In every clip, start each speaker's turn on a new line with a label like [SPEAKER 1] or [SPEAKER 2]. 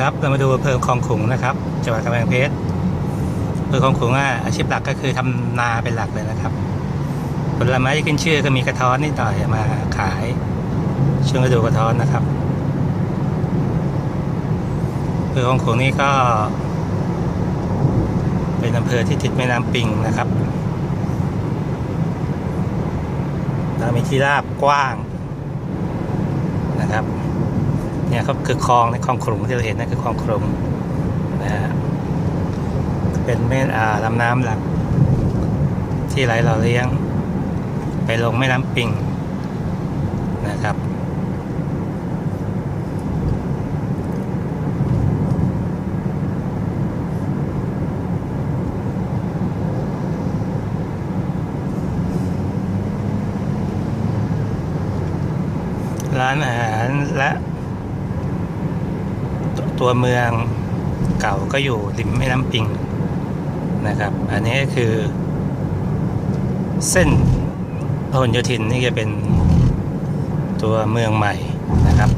[SPEAKER 1] ครับเรามาดูอำเภอคลองขลุงนะครับจังหวัดกำแพงเพชรอำเภอคลองขลุงอะอาชีพหลักก็คือทำนาเป็นหลักเลยนะครับ ผลไม้ที่ขึ้นชื่อก็มีกระท้อนนิดหน่อยมาขายช่วงฤดูกระท้อนนะครับอำเภอคลองขลุงนี่ก็ เป็นอำเภอที่ติดแม่น้ำปิงนะครับแล้วมีที่ราบกว้างนะครับ เนี่ยครับคือคลองในคลองขลุงที่เราเห็นนั่นคือคลองขลุงนะฮะเป็นแม่อ่าลำน้ำหลัก ที่ไหลหล่อเลี้ยง ไปลงแม่น้ำปิงนะครับร้านอาหารและ ตัวเมืองเก่าก็อยู่ริมแม่น้ำปิงนะครับ อันนี้ก็คือ เส้นพหลโยธินนี่จะเป็นตัวเมืองใหม่นะครับ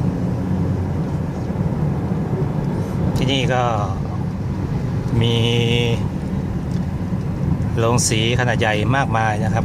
[SPEAKER 1] ที่นี่ก็มีโรงสีขนาดใหญ่มากมายนะครับ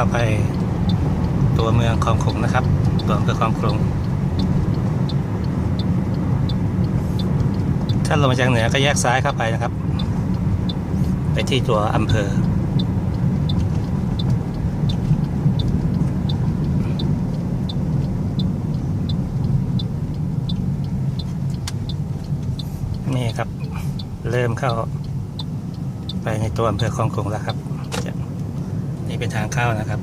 [SPEAKER 1] เข้าไปตัวเมืองคลองขลุงนะครับตัวอำเภอคลองขลุงถ้าลงมาจากเหนือก็แยกซ้ายเข้าไปนะครับ ไปที่ตัวอำเภอนี่ครับ เริ่มเข้าไปในตัวอำเภอคลองขลุงแล้วครับ เป็นทางเข้านะครับ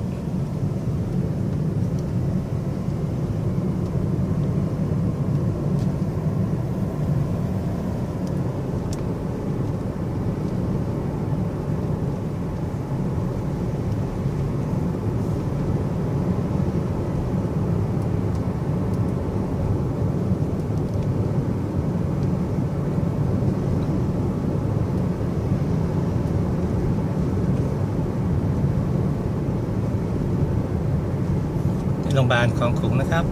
[SPEAKER 1] พยาบาลคลองขุงนะครับ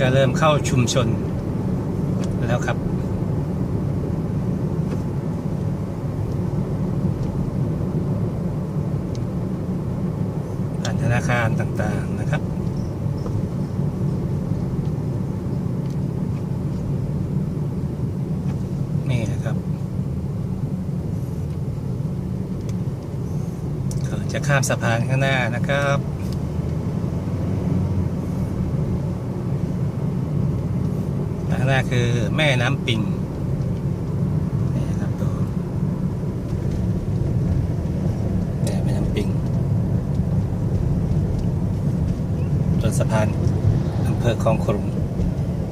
[SPEAKER 1] ก็เริ่มเข้าชุมชนแล้วครับ ผ่านธนาคารต่างๆนะครับนี่นะครับก็จะข้ามสะพานข้างหน้านะครับ ข้างหน้าคือแม่น้ำปิงนี่ครับตัวเนี่แม่น้ำปิงจนสะพานอำเภอคลองขลุง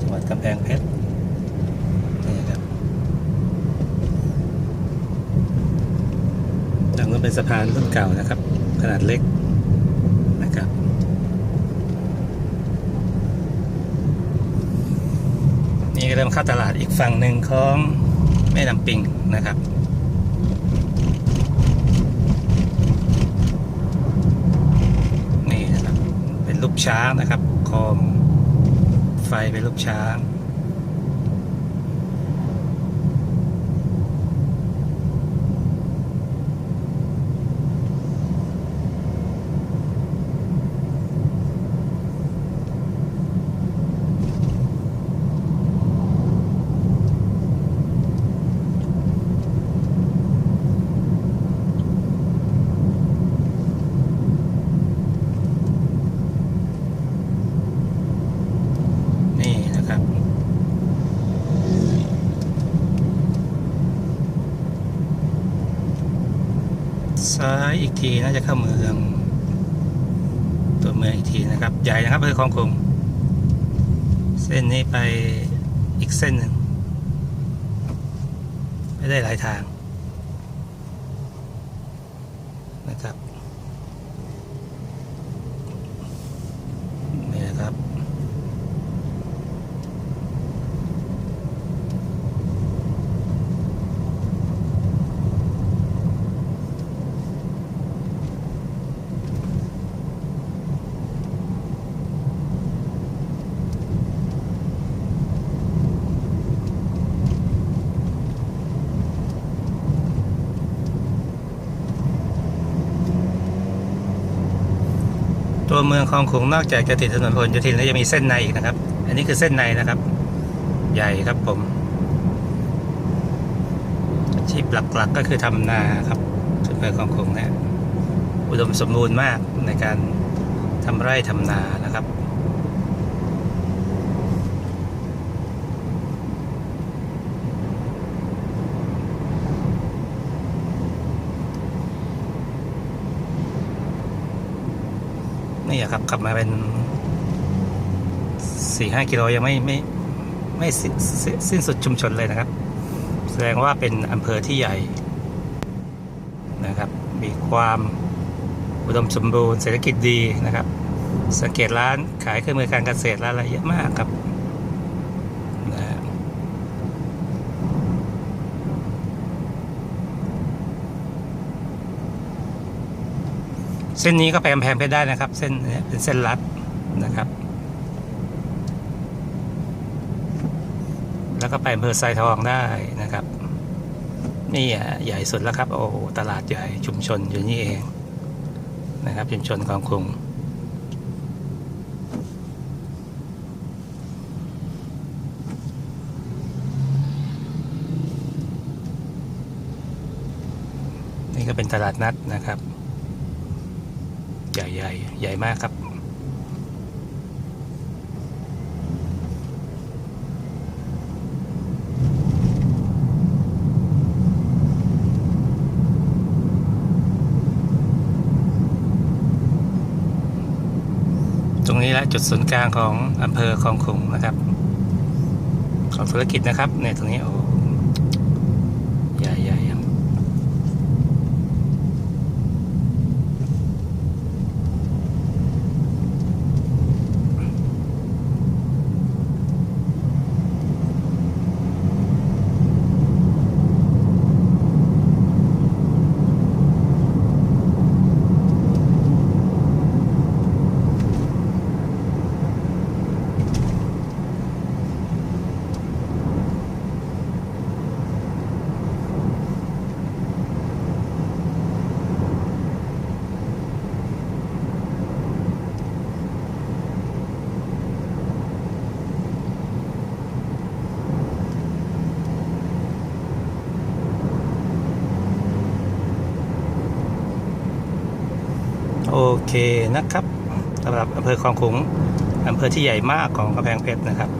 [SPEAKER 1] จังหวัดกำแพงเพชรนี่ครับทางนู้นเป็นสะพานรุ่นเก่านะครับ ขนาดเล็กนะครับ นี่ก็เริ่มเข้าตลาดอีกฝั่งหนึ่งของแม่น้ำปิงนะครับนี่นะครับเป็นรูปช้างนะครับคอมไฟเป็นรูปช้าง น ซ้ายอีกทีน่าจะเข้าเมืองตัวเมืองอีกทีนะครับ ใหญ่นะครับอำเภอคลองคงเส้นนี้ไปอีกเส้นหนึ่งไปได้หลายทางนะครับ นี่นะครับ ตัวเมืองคลองขลุงนอกจากจะติดถนนพหลโยธินแล้วยังมีเส้นในอีกนะครับ อันนี้คือเส้นในนะครับ ใหญ่ครับผมชีพหลักๆก็คือทำนาครับอำเภอคลองขลุงเนี่ยอุดมสมบูรณ์มากในการทำไร่ทำนานะครับ นี่อะครับขับมาเป็นสี่ห้ากิโลยังไม่ไม่ไม่สิ้นสิ้นสิ้นสุดชุมชนเลยนะครับ แสดงว่าเป็นอำเภอที่ใหญ่นะครับ มีความอุดมสมบูรณ์เศรษฐกิจดีนะครับ สังเกตร้านขายเครื่องมือการเกษตรร้านอะไรเยอะมากครับนะฮะ เส้นนี้ก็ไปกำแพงเพชรได้นะครับ เส้นเนี้เป็นเส้นลัดนะครับ แล้วก็ไปอำเภอไซทองได้นะครับ นี่ใหญ่สุดแล้วครับ โอ้ตลาดใหญ่ชุมชนอยู่นี่เองนะครับ ชุมชนของกรุงนี่ก็เป็นตลาดนัดนะครับ ใหญ่ใหญ่ใหญ่มากครับ ตรงนี้แหละจุดศูนย์กลางของอำเภอคลองขุงนะครับ ของธุรกิจนะครับเนี่ยตรงนี้โอ้ใหญ่ใหญ่ โอเคนะครับสำหรับอำเภอคลองขุงอำเภอที่ใหญ่มากของกำแพงเพชรนะครับ